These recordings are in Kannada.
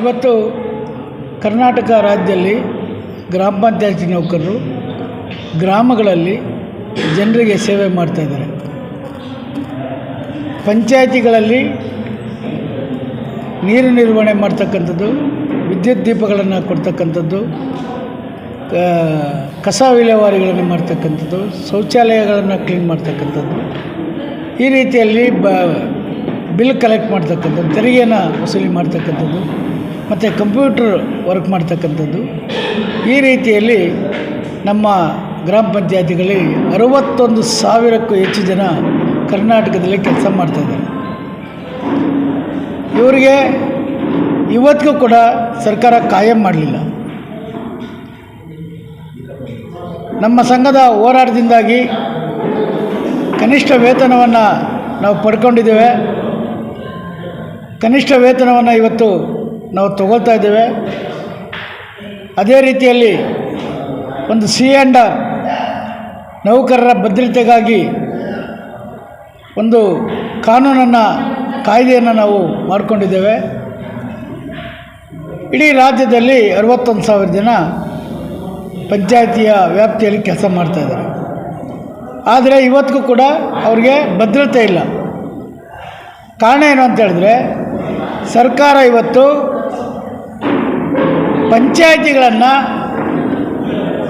ಇವತ್ತು ಕರ್ನಾಟಕ ರಾಜ್ಯದಲ್ಲಿ ಗ್ರಾಮ ಪಂಚಾಯತಿ ನೌಕರರು ಗ್ರಾಮಗಳಲ್ಲಿ ಜನರಿಗೆ ಸೇವೆ ಮಾಡ್ತಾಯಿದ್ದಾರೆ ಪಂಚಾಯತಿಗಳಲ್ಲಿ ನೀರು ನಿರ್ವಹಣೆ ಮಾಡ್ತಕ್ಕಂಥದ್ದು, ವಿದ್ಯುತ್ ದೀಪಗಳನ್ನು ಕೊಡ್ತಕ್ಕಂಥದ್ದು ಕಸ ವಿಲೇವಾರಿಗಳನ್ನು ಮಾಡ್ತಕ್ಕಂಥದ್ದು, ಶೌಚಾಲಯಗಳನ್ನು ಕ್ಲೀನ್ ಮಾಡ್ತಕ್ಕಂಥದ್ದು. ಈ ರೀತಿಯಲ್ಲಿ ಬಿಲ್ ಕಲೆಕ್ಟ್ ಮಾಡ್ತಕ್ಕಂಥದ್ದು, ತೆರಿಗೆಯನ್ನು ವಸೂಲಿ ಮಾಡ್ತಕ್ಕಂಥದ್ದು. ಮತ್ತು ಕಂಪ್ಯೂಟರ್ ವರ್ಕ್ ಮಾಡ್ತಕ್ಕಂಥದ್ದು. ಈ ರೀತಿಯಲ್ಲಿ ನಮ್ಮ ಗ್ರಾಮ ಪಂಚಾಯತಿಗಳಲ್ಲಿ ಅರವತ್ತೊಂದು ಸಾವಿರಕ್ಕೂ ಹೆಚ್ಚು ಜನ ಕರ್ನಾಟಕದಲ್ಲಿ ಕೆಲಸ ಮಾಡ್ತಾಯಿದ್ದಾರೆ ಇವರಿಗೆ ಇವತ್ತಿಗೂ ಕೂಡ ಸರ್ಕಾರ ಕಾಯಂ ಮಾಡಲಿಲ್ಲ. ನಮ್ಮ ಸಂಘದ ಹೋರಾಟದಿಂದಾಗಿ ಕನಿಷ್ಠ ವೇತನವನ್ನು ನಾವು ಪಡ್ಕೊಂಡಿದ್ದೇವೆ. ಕನಿಷ್ಠ ವೇತನವನ್ನು ಇವತ್ತು ನಾವು ತಗೊಳ್ತಾ ಇದ್ದೇವೆ. ಅದೇ ರೀತಿಯಲ್ಲಿ ಒಂದು ಸಿ ಆ್ಯಂಡ್ ನೌಕರರ ಭದ್ರತೆಗಾಗಿ ಒಂದು ಕಾನೂನನ್ನು, ಕಾಯ್ದೆಯನ್ನು ನಾವು ಮಾಡಿಕೊಂಡಿದ್ದೇವೆ. ಇಡೀ ರಾಜ್ಯದಲ್ಲಿ ಅರವತ್ತೊಂದು ಸಾವಿರ ಜನ ಪಂಚಾಯಿತಿಯ ವ್ಯಾಪ್ತಿಯಲ್ಲಿ ಕೆಲಸ ಮಾಡ್ತಾಯಿದ್ದಾರೆ ಆದರೆ ಇವತ್ತಿಗೂ ಕೂಡ ಅವ್ರಿಗೆ ಭದ್ರತೆ ಇಲ್ಲ. ಕಾರಣ ಏನು ಅಂತ ಹೇಳಿದ್ರೆ ಸರ್ಕಾರ ಇವತ್ತು ಪಂಚಾಯಿತಿಗಳನ್ನು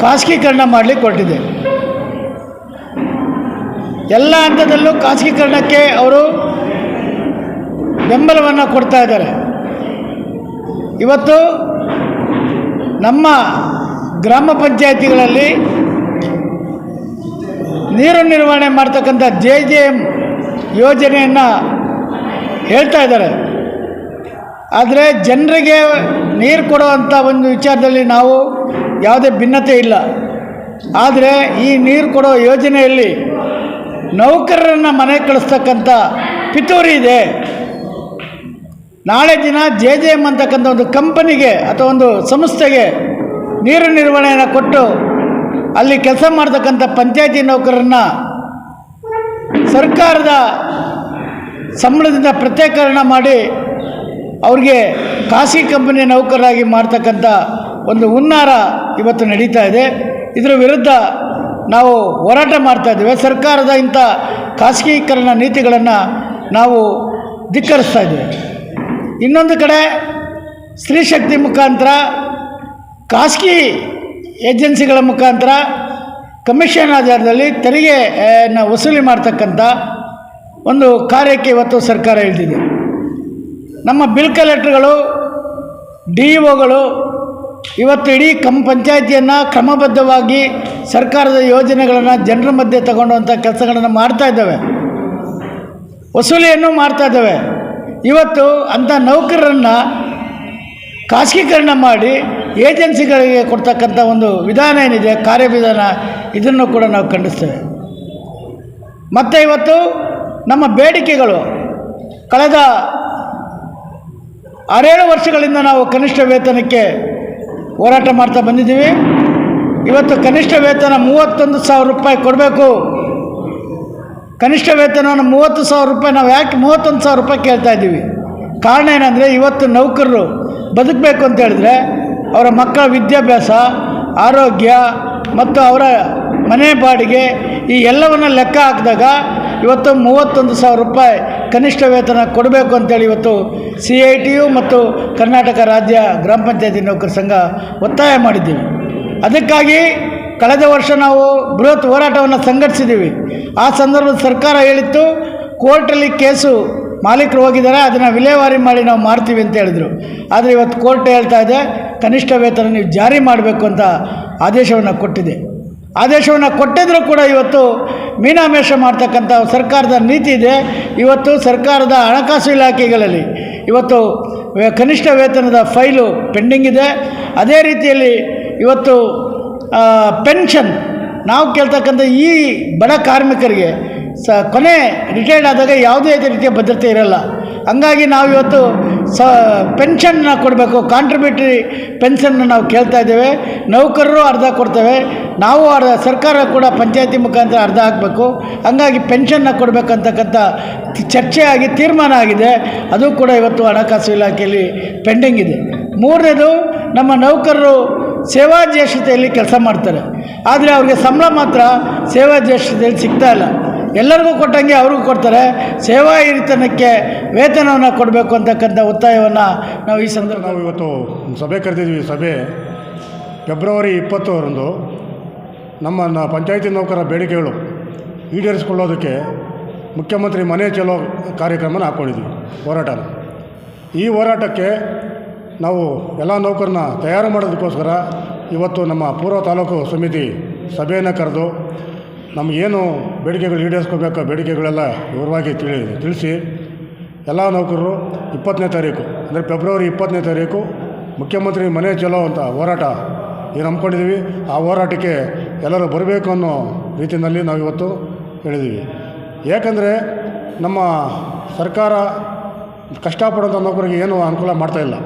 ಖಾಸಗೀಕರಣ ಮಾಡಲಿಕ್ಕೆ ಹೊರಟಿದೆ. ಎಲ್ಲ ಹಂತದಲ್ಲೂ ಖಾಸಗೀಕರಣಕ್ಕೆ ಅವರು ಬೆಂಬಲವನ್ನು ಕೊಡ್ತಾ ಇದ್ದಾರೆ. ಇವತ್ತು ನಮ್ಮ ಗ್ರಾಮ ಪಂಚಾಯಿತಿಗಳಲ್ಲಿ ನೀರು ನಿರ್ವಹಣೆ ಮಾಡ್ತಕ್ಕಂಥ ಜೆ ಜೆ ಎಂ ಯೋಜನೆಯನ್ನು ಹೇಳ್ತಾ ಇದ್ದಾರೆ. ಆದರೆ ಜನರಿಗೆ ನೀರು ಕೊಡುವಂಥ ಒಂದು ವಿಚಾರದಲ್ಲಿ ನಾವು ಯಾವುದೇ ಭಿನ್ನತೆ ಇಲ್ಲ. ಆದರೆ ಈ ನೀರು ಕೊಡೋ ಯೋಜನೆಯಲ್ಲಿ ನೌಕರರನ್ನು ಮನೆ ಕಳಿಸ್ತಕ್ಕಂಥ ಪಿತೂರಿ ಇದೆ. ನಾಳೆ ದಿನ ಜೆ ಜೆ ಎಂ ಅಂತಕ್ಕಂಥ ಒಂದು ಕಂಪನಿಗೆ ಅಥವಾ ಒಂದು ಸಂಸ್ಥೆಗೆ ನೀರು ನಿರ್ವಹಣೆಯನ್ನು ಕೊಟ್ಟು ಅಲ್ಲಿ ಕೆಲಸ ಮಾಡ್ತಕ್ಕಂಥ ಪಂಚಾಯತಿ ನೌಕರರನ್ನ ಸರ್ಕಾರದ ಸಂಬಳದಿಂದ ಪ್ರತ್ಯೇಕರಣ ಮಾಡಿ ಅವ್ರಿಗೆ ಖಾಸಗಿ ಕಂಪನಿಯ ನೌಕರರಾಗಿ ಮಾಡ್ತಕ್ಕಂಥ ಒಂದು ಹುನ್ನಾರ ಇವತ್ತು ನಡೀತಾ ಇದೆ. ಇದರ ವಿರುದ್ಧ ನಾವು ಹೋರಾಟ ಮಾಡ್ತಾ ಇದ್ದೇವೆ. ಸರ್ಕಾರದ ಇಂಥ ಖಾಸಗೀಕರಣ ನೀತಿಗಳನ್ನು ನಾವು ಧಿಕ್ಕರಿಸ್ತಾ ಇದ್ದೇವೆ. ಇನ್ನೊಂದು ಕಡೆ ಸ್ತ್ರೀಶಕ್ತಿ ಮುಖಾಂತರ, ಖಾಸಗಿ ಏಜೆನ್ಸಿಗಳ ಮುಖಾಂತರ ಕಮಿಷನ್ ಆಧಾರದಲ್ಲಿ ತೆರಿಗೆಯನ್ನು ವಸೂಲಿ ಮಾಡ್ತಕ್ಕಂಥ ಒಂದು ಕಾರ್ಯಕ್ಕೆ ಇವತ್ತು ಸರ್ಕಾರ ಇಳಿದಿದೆ. ನಮ್ಮ ಬಿಲ್ ಕಲೆಕ್ಟರ್ಗಳು ಡಿ ಒಗಳು ಇವತ್ತು ಇಡೀ ಕಮ್ ಪಂಚಾಯತಿಯನ್ನು ಕ್ರಮಬದ್ಧವಾಗಿ ಸರ್ಕಾರದ ಯೋಜನೆಗಳನ್ನು ಜನರ ಮಧ್ಯೆ ತಗೊಂಡುವಂಥ ಕೆಲಸಗಳನ್ನು ಮಾಡ್ತಾ ಇದ್ದಾವೆ. ವಸೂಲಿಯನ್ನು ಮಾಡ್ತಾ ಇದ್ದಾವೆ. ಇವತ್ತು ಅಂಥ ನೌಕರರನ್ನು ಖಾಸಗೀಕರಣ ಮಾಡಿ ಏಜೆನ್ಸಿಗಳಿಗೆ ಕೊಡ್ತಕ್ಕಂಥ ಒಂದು ವಿಧಾನ ಏನಿದೆ, ಕಾರ್ಯವಿಧಾನ, ಇದನ್ನು ಕೂಡ ನಾವು ಖಂಡಿಸ್ತೇವೆ. ಮತ್ತು ಇವತ್ತು ನಮ್ಮ ಬೇಡಿಕೆಗಳು, ಕಳೆದ ಆರೇಳು ವರ್ಷಗಳಿಂದ ನಾವು ಕನಿಷ್ಠ ವೇತನಕ್ಕೆ ಹೋರಾಟ ಮಾಡ್ತಾ ಬಂದಿದ್ದೀವಿ. ಇವತ್ತು ಕನಿಷ್ಠ ವೇತನ ಮೂವತ್ತೊಂದು ಸಾವಿರ ರೂಪಾಯಿ ಕೊಡಬೇಕು. ಕನಿಷ್ಠ ವೇತನವನ್ನು ಮೂವತ್ತು ಸಾವಿರ ರೂಪಾಯಿ, ನಾವು ಯಾಕೆ ಮೂವತ್ತೊಂದು ಸಾವಿರ ರೂಪಾಯಿ ಕೇಳ್ತಾ ಇದ್ದೀವಿ? ಕಾರಣ ಏನಂದರೆ ಇವತ್ತು ನೌಕರರು ಬದುಕಬೇಕು ಅಂತ ಹೇಳಿದ್ರೆ ಅವರ ಮಕ್ಕಳ ವಿದ್ಯಾಭ್ಯಾಸ, ಆರೋಗ್ಯ ಮತ್ತು ಅವರ ಮನೆ ಬಾಡಿಗೆ ಈ ಎಲ್ಲವನ್ನು ಲೆಕ್ಕ ಹಾಕಿದಾಗ ಇವತ್ತು ಮೂವತ್ತೊಂದು ಸಾವಿರ ರೂಪಾಯಿ ಕನಿಷ್ಠ ವೇತನ ಕೊಡಬೇಕು ಅಂತೇಳಿ ಇವತ್ತು ಸಿ ಐ ಟಿ ಯು ಮತ್ತು ಕರ್ನಾಟಕ ರಾಜ್ಯ ಗ್ರಾಮ ಪಂಚಾಯತಿ ನೌಕರ ಸಂಘ ಒತ್ತಾಯ ಮಾಡಿದ್ದೀವಿ. ಅದಕ್ಕಾಗಿ ಕಳೆದ ವರ್ಷ ನಾವು ಬೃಹತ್ ಹೋರಾಟವನ್ನು ಸಂಘಟಿಸಿದ್ದೀವಿ. ಆ ಸಂದರ್ಭದ ಸರ್ಕಾರ ಹೇಳಿತ್ತು, ಕೋರ್ಟಲ್ಲಿ ಕೇಸು ಮಾಲೀಕರು ಹೋಗಿದ್ದಾರೆ, ಅದನ್ನು ವಿಲೇವಾರಿ ಮಾಡಿ ನಾವು ಮಾಡ್ತೀವಿ ಅಂತ ಹೇಳಿದರು. ಆದರೆ ಇವತ್ತು ಕೋರ್ಟ್ ಹೇಳ್ತಾ ಇದೆ, ಕನಿಷ್ಠ ವೇತನ ನೀವು ಜಾರಿ ಮಾಡಬೇಕು ಅಂತ ಆದೇಶವನ್ನು ಕೊಟ್ಟಿದೆ. ಆದೇಶವನ್ನು ಕೊಟ್ಟಿದ್ದರೂ ಕೂಡ ಇವತ್ತು ಮೀನಾಮೇಷ ಮಾಡ್ತಕ್ಕಂಥ ಸರ್ಕಾರದ ನೀತಿ ಇದೆ. ಇವತ್ತು ಸರ್ಕಾರದ ಹಣಕಾಸು ಇಲಾಖೆಗಳಲ್ಲಿ ಇವತ್ತು ಕನಿಷ್ಠ ವೇತನದ ಫೈಲು ಪೆಂಡಿಂಗ್ ಇದೆ. ಅದೇ ರೀತಿಯಲ್ಲಿ ಇವತ್ತು ಪೆನ್ಷನ್. ನಾವು ಕೇಳ್ತಕ್ಕಂಥ ಈ ಬಡ ಕಾರ್ಮಿಕರಿಗೆ ಸ, ಕೊನೆ ರಿಟೈರ್ಡ್ ಆದಾಗ ಯಾವುದೇ ರೀತಿಯ ಭದ್ರತೆ ಇರಲ್ಲ. ಹಂಗಾಗಿ ನಾವು ಇವತ್ತು ಸ, ಪೆನ್ಷನ್ನ ಕೊಡಬೇಕು. ಕಾಂಟ್ರಿಬ್ಯೂಟ್ರಿ ಪೆನ್ಷನ್ನ ನಾವು ಕೇಳ್ತಾ ಇದ್ದೇವೆ. ನೌಕರರು ಅರ್ಧ ಕೊಡ್ತೇವೆ. ನಾವು ಅರ್ಧ, ಸರ್ಕಾರ ಕೂಡ ಪಂಚಾಯತಿ ಮುಖಾಂತರ ಅರ್ಧ ಹಾಕಬೇಕು. ಹಂಗಾಗಿ ಪೆನ್ಷನ್ನ ಕೊಡಬೇಕಂತಕ್ಕಂಥ ಚರ್ಚೆ ಆಗಿ ತೀರ್ಮಾನ ಆಗಿದೆ. ಅದು ಕೂಡ ಇವತ್ತು ಹಣಕಾಸು ಇಲಾಖೆಯಲ್ಲಿ ಪೆಂಡಿಂಗ್ ಇದೆ. ಮೂರನೇದು, ನಮ್ಮ ನೌಕರರು ಸೇವಾ ಜ್ಯೇಷ್ಠತೆಯಲ್ಲಿ ಕೆಲಸ ಮಾಡ್ತಾರೆ. ಆದರೆ ಅವ್ರಿಗೆ ಸಂಬಳ ಮಾತ್ರ ಸೇವಾ ಜ್ಯೇಷ್ಠತೆಯಲ್ಲಿ ಸಿಗ್ತಾ ಇಲ್ಲ. ಎಲ್ಲರಿಗೂ ಕೊಟ್ಟಂಗೆ ಅವ್ರಿಗೂ ಕೊಡ್ತಾರೆ. ಸೇವಾ ಹಿರಿತನಕ್ಕೆ ವೇತನವನ್ನು ಕೊಡಬೇಕು ಅಂತಕ್ಕಂಥ ಒತ್ತಾಯವನ್ನು ನಾವು ಈ ಸಂದರ್ಭ ನಾವು ಇವತ್ತು ಸಭೆ ಕರೆದಿದ್ವಿ ಸಭೆ. ಫೆಬ್ರವರಿ ಇಪ್ಪತ್ತರಂದು ನಮ್ಮ ಪಂಚಾಯಿತಿ ನೌಕರರ ಬೇಡಿಕೆಗಳು ಈಡೇರಿಸ್ಕೊಳ್ಳೋದಕ್ಕೆ ಮುಖ್ಯಮಂತ್ರಿ ಮನೆ ಚಲೋ ಕಾರ್ಯಕ್ರಮನ ಹಾಕ್ಕೊಂಡಿದ್ವಿ ಹೋರಾಟ ಈ ಹೋರಾಟಕ್ಕೆ ನಾವು ಎಲ್ಲ ನೌಕರನ್ನ ತಯಾರು ಮಾಡೋದಕ್ಕೋಸ್ಕರ ಇವತ್ತು ನಮ್ಮ ಪೂರ್ವ ತಾಲೂಕು ಸಮಿತಿ ಸಭೆಯನ್ನು ಕರೆದು ನಮಗೇನು ಬೇಡಿಕೆಗಳು ಈಡೇರಿಸ್ಕೋಬೇಕು? ಬೇಡಿಕೆಗಳೆಲ್ಲ ವಿವರವಾಗಿ ತಿಳಿ, ತಿಳಿಸಿ. ಎಲ್ಲ ನೌಕರರು ಇಪ್ಪತ್ತನೇ ತಾರೀಕು, ಅಂದರೆ ಫೆಬ್ರವರಿ ಇಪ್ಪತ್ತನೇ ತಾರೀಕು ಮುಖ್ಯಮಂತ್ರಿ ಮನೆ ಚಲೋ ಅಂತ ಹೋರಾಟ ಏನು ಹಮ್ಮಿಕೊಂಡಿದ್ದೀವಿ? ಆ ಹೋರಾಟಕ್ಕೆ ಎಲ್ಲರೂ ಬರಬೇಕು ಅನ್ನೋ ರೀತಿಯಲ್ಲಿ ನಾವು ಇವತ್ತು ಹೇಳಿದ್ದೀವಿ. ಏಕೆಂದರೆ ನಮ್ಮ ಸರ್ಕಾರ ಕಷ್ಟಪಡೋಂಥ ನೌಕರಿಗೆ ಏನು ಅನುಕೂಲ ಮಾಡ್ತಾಯಿಲ್ಲ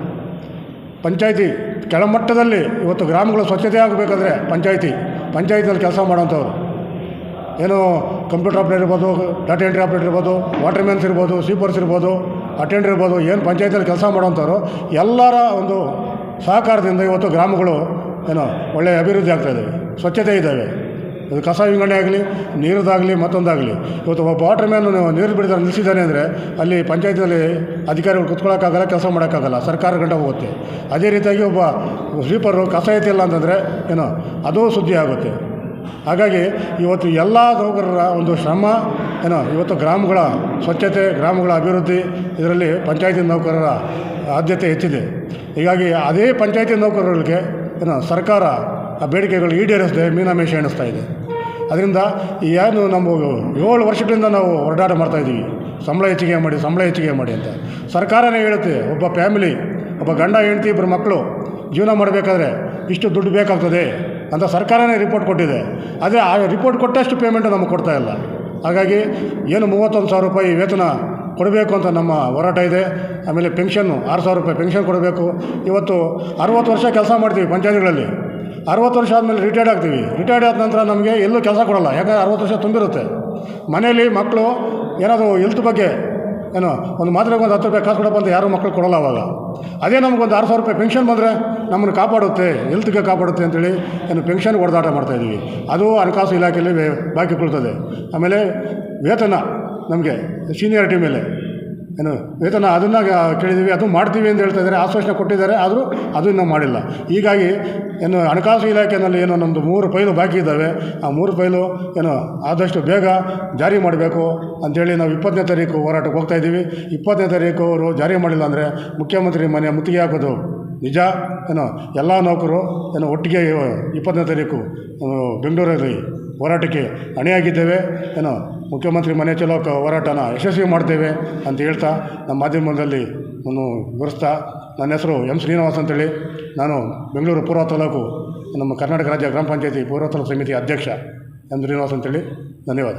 ಪಂಚಾಯಿತಿ ಕೆಳಮಟ್ಟದಲ್ಲಿ ಇವತ್ತು ಗ್ರಾಮಗಳು ಸ್ವಚ್ಛತೆ ಆಗಬೇಕಾದ್ರೆ ಪಂಚಾಯಿತಿ ಪಂಚಾಯತಿನಲ್ಲಿ ಕೆಲಸ ಮಾಡೋಂಥವ್ರು ಏನು ಕಂಪ್ಯೂಟರ್ ಆಪ್ರೇಟರ್ ಇರ್ಬೋದು, ಡಾಟಾ ಎಂಟ್ರಿ ಆಪ್ರೇಟರ್ ಇರ್ಬೋದು ವಾಟರ್ ಮ್ಯಾನ್ಸ್ ಇರ್ಬೋದು, ಸ್ವೀಪರ್ಸ್ ಇರ್ಬೋದು, ಅಟೆಂಡರ್ ಇರ್ಬೋದು, ಏನು ಪಂಚಾಯತಿಯಲ್ಲಿ ಕೆಲಸ ಮಾಡೋವಂಥವ್ರು, ಎಲ್ಲರ ಒಂದು ಸಹಕಾರದಿಂದ ಇವತ್ತು ಗ್ರಾಮಗಳು ಏನೋ ಒಳ್ಳೆಯ ಅಭಿವೃದ್ಧಿ ಆಗ್ತಾಯಿದ್ದಾವೆ ಸ್ವಚ್ಛತೆ ಇದ್ದಾವೆ ಅದು ಕಸ ವಿಂಗಡಣೆ ಆಗಲಿ, ನೀರದಾಗಲಿ, ಮತ್ತೊಂದಾಗಲಿ. ಇವತ್ತು ಒಬ್ಬ ವಾಟರ್ ಮ್ಯಾನ್ ನೀರು ಬಿಡಿದ್ರೆ ನಿಲ್ಲಿಸಿದ್ದಾನೆ ಅಂದರೆ ಅಲ್ಲಿ ಪಂಚಾಯತಿನಲ್ಲಿ ಅಧಿಕಾರಿಗಳು ಕುತ್ಕೊಳ್ಳೋಕ್ಕಾಗಲ್ಲ ಕೆಲಸ ಮಾಡೋಕ್ಕಾಗಲ್ಲ, ಸರ್ಕಾರ ಗಂಟ ಹೋಗುತ್ತೆ. ಅದೇ ರೀತಿಯಾಗಿ ಒಬ್ಬ ಸ್ವೀಪರು ಕಸ ಎತ್ತಿಲ್ಲ ಅಂತಂದರೆ ಏನೋ, ಅದೂ ಸುದ್ದಿ ಆಗುತ್ತೆ. ಹಾಗಾಗಿ ಇವತ್ತು ಎಲ್ಲ ನೌಕರರ ಒಂದು ಶ್ರಮ, ಏನೋ, ಇವತ್ತು ಗ್ರಾಮಗಳ ಸ್ವಚ್ಛತೆ, ಗ್ರಾಮಗಳ ಅಭಿವೃದ್ಧಿ, ಇದರಲ್ಲಿ ಪಂಚಾಯತಿ ನೌಕರರ ಆದ್ಯತೆ ಹೆಚ್ಚಿದೆ. ಹೀಗಾಗಿ ಅದೇ ಪಂಚಾಯತಿ ನೌಕರರಿಗೆ, ಏನೋ, ಸರ್ಕಾರ ಆ ಬೇಡಿಕೆಗಳು ಈಡೇರಿಸದೆ ಮೀನಾಮೇಷ ಎಣಿಸ್ತಾ ಇದೆ. ಅದರಿಂದ ಏನು ನಮ್ಮ ಏಳು ವರ್ಷಗಳಿಂದ ನಾವು ಹೊರಡಾಟ ಮಾಡ್ತಾಯಿದ್ದೀವಿ ಸಂಬಳ ಹೆಚ್ಚಿಗೆ ಮಾಡಿ, ಸಂಬಳ ಹೆಚ್ಚಿಗೆ ಮಾಡಿ ಅಂತ. ಸರ್ಕಾರನೇ ಹೇಳುತ್ತೆ, ಒಬ್ಬ ಫ್ಯಾಮಿಲಿ, ಒಬ್ಬ ಗಂಡ, ಹೆಂಡತಿ ಇಬ್ಬರು ಮಕ್ಕಳು ಜೀವನ ಮಾಡಬೇಕಾದ್ರೆ ಇಷ್ಟು ದುಡ್ಡು ಬೇಕಾಗ್ತದೆ. ಅಂತ ಸರ್ಕಾರನೇ ರಿಪೋರ್ಟ್ ಕೊಟ್ಟಿದೆ. ಅದೇ ಆ ರಿಪೋರ್ಟ್ ಕೊಟ್ಟಷ್ಟು ಪೇಮೆಂಟ್ ನಮಗೆ ಕೊಡ್ತಾ ಇಲ್ಲ. ಹಾಗಾಗಿ ಏನು ಮೂವತ್ತೊಂದು ಸಾವಿರ ರೂಪಾಯಿ ವೇತನ ಕೊಡಬೇಕು ಅಂತ ನಮ್ಮ ಹೋರಾಟ ಇದೆ. ಆಮೇಲೆ ಪೆನ್ಷನ್ನು ಆರು ಸಾವಿರ ರೂಪಾಯಿ ಪೆನ್ಷನ್ ಕೊಡಬೇಕು. ಇವತ್ತು ಅರುವತ್ತು ವರ್ಷ ಕೆಲಸ ಮಾಡ್ತೀವಿ ಪಂಚಾಯತ್ಗಳಲ್ಲಿ. ಅರುವತ್ತು ವರ್ಷ ಆದಮೇಲೆ ರಿಟೈರ್ಡ್ ಆಗ್ತೀವಿ. ರಿಟೈರ್ಡ್ ಆದ ನಂತರ ನಮಗೆ ಎಲ್ಲೂ ಕೆಲಸ ಕೊಡಲ್ಲ. ಯಾಕಂದರೆ ಅರುವತ್ತು ವರ್ಷ ತುಂಬಿರುತ್ತೆ. ಮನೆಯಲ್ಲಿ ಮಕ್ಕಳು ಏನಾದರೂ ಹೆಲ್ತ್ ಬಗ್ಗೆ ಏನೋ, ಒಂದು ಮಾತ್ರೆಗೆ ಒಂದು ಹತ್ತು ರೂಪಾಯಿ ಕಾಸು ಕೊಡಪ್ಪ ಅಂತ ಯಾರೂ ಮಕ್ಕಳು ಕೊಡೋಲ್ಲ ಅವಾಗ. ಅದೇ ನಮಗೊಂದು ಆರು ಸಾವಿರ ರೂಪಾಯಿ ಪೆನ್ಷನ್ ಬಂದರೆ ನಮ್ಮನ್ನು ಕಾಪಾಡುತ್ತೆ, ಹೆಲ್ತ್ಗೆ ಕಾಪಾಡುತ್ತೆ ಅಂತೇಳಿ ಏನು ಪೆನ್ಷನ್ ಹೊಡೆದಾಟ ಮಾಡ್ತಾಯಿದ್ದೀವಿ ಅದು ಹಣಕಾಸು ಇಲಾಖೆಯಲ್ಲಿ ಬಾಕಿ ಕೊಡ್ತದೆ. ಆಮೇಲೆ ವೇತನ ನಮಗೆ ಸೀನಿಯಾರಿಟಿ ಮೇಲೆ. ಏನು? ವೇತನ ಅದನ್ನು ಕೇಳಿದ್ದೀವಿ ಅದು ಮಾಡ್ತೀವಿ ಅಂತ ಹೇಳ್ತಾ ಇದ್ದಾರೆ, ಆಶ್ವಾಸನೆ ಕೊಟ್ಟಿದ್ದಾರೆ, ಆದರೂ ಅದು ಇನ್ನೂ ಮಾಡಿಲ್ಲ. ಹೀಗಾಗಿ ಏನು, ಹಣಕಾಸು ಇಲಾಖೆಯಲ್ಲಿ ಏನೋ ನಮ್ಮದು ಮೂರು ಫೈಲು ಬಾಕಿ ಇದ್ದಾವೆ. ಆ ಮೂರು ಫೈಲು ಏನು, ಆದಷ್ಟು ಬೇಗ ಜಾರಿ ಮಾಡಬೇಕು ಅಂಥೇಳಿ ನಾವು ಇಪ್ಪತ್ತನೇ ತಾರೀಕು ಹೋರಾಟಕ್ಕೆ ಹೋಗ್ತಾ ಇದ್ದೀವಿ. ಇಪ್ಪತ್ತನೇ ತಾರೀಕು ಅವರು ಜಾರಿ ಮಾಡಿಲ್ಲ ಅಂದರೆ ಮುಖ್ಯಮಂತ್ರಿ ಮನೆ ಮುತ್ತಿಗೆ ಹಾಕೋದು ನಿಜ? ಏನು, ಎಲ್ಲ ನೌಕರು ಏನು, ಒಟ್ಟಿಗೆ ಇಪ್ಪತ್ತನೇ ತಾರೀಕು ಬೆಂಗಳೂರಲ್ಲಿ ಹೋರಾಟಕ್ಕೆ ಅಣಿಯಾಗಿದ್ದೇವೆ ಏನು ಮುಖ್ಯಮಂತ್ರಿ ಮನೆ ಚಲೋ ಕ- ಹೋರಾಟನ ಯಶಸ್ವಿ ಮಾಡ್ತೇವೆ ಅಂತ ಹೇಳ್ತಾ ನಮ್ಮ ಮಾಧ್ಯಮದಲ್ಲಿ ನಾನು ವಿವರಿಸ್ತಾ ನನ್ನ ಹೆಸರು ಎಂ ಶ್ರೀನಿವಾಸ್ ಅಂತೇಳಿ. ನಾನು ಬೆಂಗಳೂರು ಪೂರ್ವ ತಾಲೂಕು ನಮ್ಮ ಕರ್ನಾಟಕ ರಾಜ್ಯ ಗ್ರಾಮ ಪಂಚಾಯತಿ ಪೂರ್ವ ತಾಲೂಕು ಸಮಿತಿ ಅಧ್ಯಕ್ಷ ಎಂ ಶ್ರೀನಿವಾಸ್ ಅಂತೇಳಿ. ಧನ್ಯವಾದ.